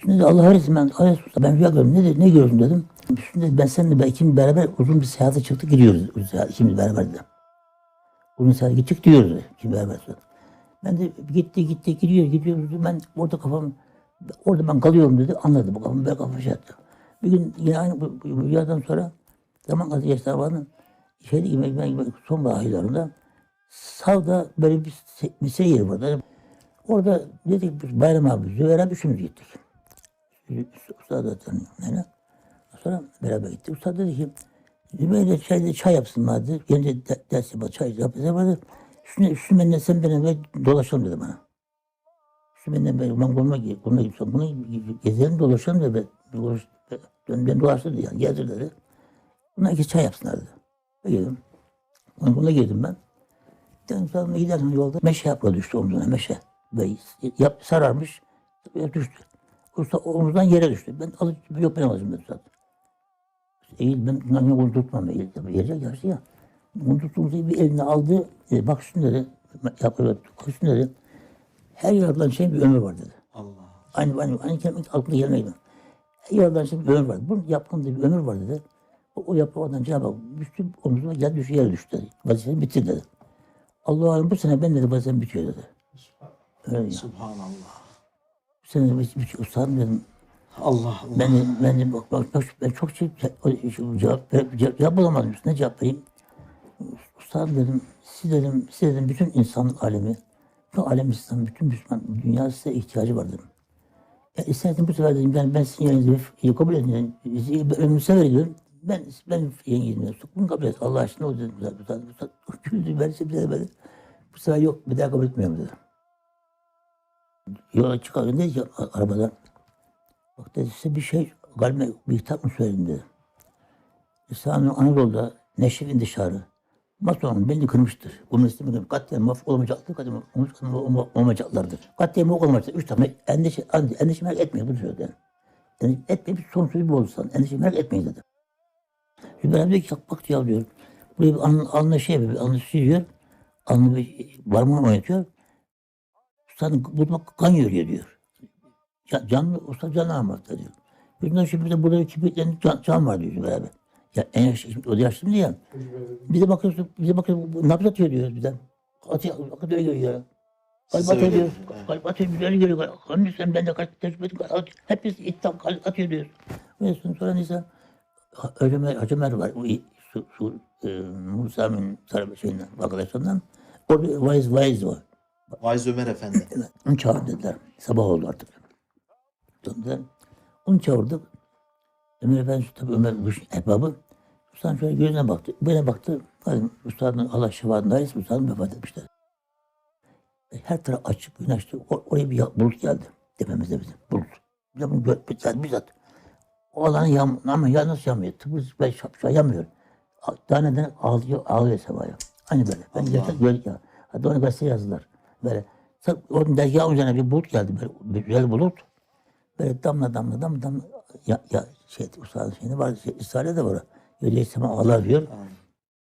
Şimdi de Allah öğretsin ben ayet usta ben rüya gördüm. Ne, dedi, ne gördün dedim. Şimdi ben seninle ben ikimiz beraber uzun bir seyahate çıktık gidiyoruz. İkimiz beraber dedim. Uzun seyahate gittik diyoruz. İkimiz beraber söyledim. Ben de gitti gitti gidiyor gidiyoruz. dedi. Ben orada kafam orada ben kalıyorum dedi. Anladı bu kafam böyle kafa şey. Bir gün yine aynı bu, bu rüyadan sonra zaman gazı yaşlar vardı. Şeyde gibi ben gibi sonbahar aylarında Sav'da böyle bir se- misir yeri vardı. Orada dedik Bayram abi, Züver abi üçümüz gittik. Usta da yani. Sonra beraber gittik. Usta dedi ki Zübeyir'le çay, çay yapsın vardı. Gelince de, ders yapar, çay yapar vardı. Üstüne, üstüne benimle sen benimle dolaşalım dedi bana. Üstüne ben, ben koluna, gi- koluna gitsem bunu gezelim dolaşalım dedi. Ben, dolaş, ben, ben dolaştım dedi yani gezdir dedi. Buna iki çay yapsınlar dedi. Ben girdim. Onun koluna girdim ben. Giden sonra giderken yolda meşe yaprağı düştü omzuna meşe. Böyle yap, sararmış düştü. Usta omuzdan yere düştü. Ben alıp yok ben alacağım dedi zaten. Eğil ben bundan onu tutmam eğil. Tabii yere yaşlı ya. Onu tuttuğumuzda bir eline aldı. E, bak şunu dedi. Bak şunu dedi. Her yaratılan şeyin bir ömrü var dedi. Allah. Aynı, aynı, aynı kelime aklına gelmeydi. Her yaratılan şeyin bir ömrü var. Bunun yaptığında bir ömür var dedi. O, o yaprağından Cenab-ı Hak düştü omzuma geldi düştü yere düştü dedi. Vazifeni bitir dedi. Allah alem bu sene ben dedi vazifem bitiyor dedi. Öyle. Subhanallah. Bu sene bit- bitiyor. Ustadım dedim. Allah Allah. Ben de, ben de bak, bak, bak, ben çok şey, cevap, cevap, cevap bulamadım. Ne cevap vereyim? Ustadım dedim, siz dedim, siz dedim bütün insanlık alemi, bütün alem İslam, bütün Müslüman dünya size ihtiyacı var dedim. Ya istersen bu sefer dedim, ben, ben sizin iyi kabul edin. dedim. Sizi ömrümü sever ediyorum. Ben, ben yengeyim dedim. Bunu kabul et. Allah aşkına o dedim. Ustad, ustad, ustad. Güldü, ben size bir. Bu sefer yok, bir daha kabul etmiyorum dedi. Yola çıkarken dedi ki arabadan, Bak dedi size bir şey kalbime bir hitap mı söyledim dedi. İsa'nın Anadolu'da neşir intişarı. Masonun belini kırmıştır. İsmi kırmış. Katliam maf olmayacaktır. Katliam olma- olmayacaklardır. Katliam yok olmayacak. Üç tane endişe, endişe merak etmeyin. Bunu söyledi. Endişe etmeyin. Sonsuz bir olursan. Endişe merak etmeyin dedi. Zübeyir abi diyor ki bak diyor diyor. Buraya bir alnı, alnı şey yapıyor. Bir sürüyor. Alnı bir parmağını oynatıyor. Ustanın burada kan yürüyor diyor. Can, canlı usta canlı almakta diyor. Bundan şimdi bir de burada kibritlerin can, can var diyor beraber. Ya en yaşlı, şimdi o yaşlı değil ya. Bize bakıyorsun, bize bakıyorsun, bu nabız atıyor diyor bizden. Atıyor, bakın öyle görüyor. Kalp atıyor diyor. Kalp atıyor, bir öyle görüyor. Onun sen ben de kalp tecrübe ettim. Hepsi iddia kalp atıyor diyor. Ve sonra neyse, Ömer, Ömer var. O su, su, e, Musa'nın şeyinden, arkadaşlarından. Orada vaiz, vaiz var. Vaiz Ömer Efendi. Evet, onu çağır dediler. Sabah oldu artık. Döndüler. Onu çağırdık. Ömer Efendi tabii Ömer ehbabı. Usta şöyle gözüne baktı. Böyle baktı. Usta'nın Allah dair Usta'nın vefat etmişler. E, Her taraf açık, güneşli. O, oraya bir bulut geldi. Tepemizde bizim bulut. De bunu gör, bizzat, bizzat. O alanı yağmur, ama ya nasıl yağmıyor? Tıpkı ben şapşa yağmıyor. Taneden ağlıyor, ağlıyor semaya. Aynı böyle. Ben gerçek gördük ya. Hatta onu gazeteye yazdılar. Böyle. Onun dergahın üzerine bir bulut geldi. Böyle güzel bulut. Böyle damla damla damla damla. Ya, ya şey, ustadın şeyinde var. Şey, İsrail'de de var. Öyle sema ağlar diyor.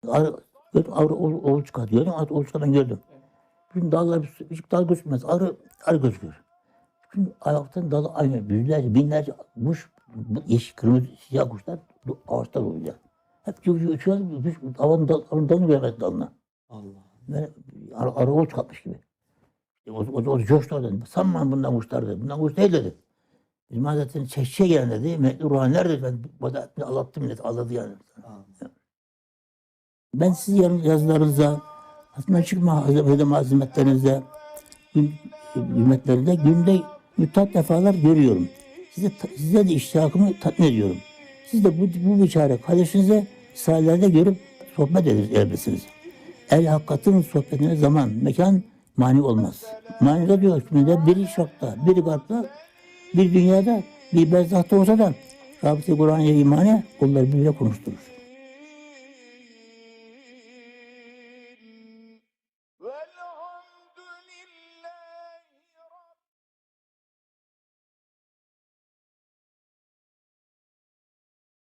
Arı, gördüm, arı oğul, oğul çıkartıyor. Gördüm, arı oğul çıkartıyor, ben gördüm. Bütün dallar, hiç dal gözükmez. Arı, arı gözüküyor. Bütün ayaktan dalı aynı. Yüzlerce, binlerce kuş, yeşil, kırmızı, siyah kuşlar bu ağaçlar oluyor. Hep uçuyor, uçuyor. Havanın, dal, dalını görmez dalına. Allah. Böyle arı, arı oğul çıkartmış gibi. E, o, o, o coştu oradan. Sanma bundan kuşlar dedi. Bundan kuş değil dedi. Bizim Hazretleri'nin çeşçiye gelen dedi. Mehdi ruhaniler dedi. Ben badaatini anlattım millet. Anladı yani. Ben sizin yazılarınıza, aslında çıkma hedem azimetlerinize, gün, hürmetlerinde günde müttat defalar görüyorum. Size, size de iştiyakımı tatmin ediyorum. Siz de bu, bu biçare kardeşinize sahillerde görüp sohbet ederiz elbetsiniz. El hakikatin sohbetine zaman, mekan mani olmaz. Manide diyor şimdi biri şokta, biri garpta, bir dünyada, bir berzahta olsa da Rabıta Kur'an'a imane onları birbirine konuşturur.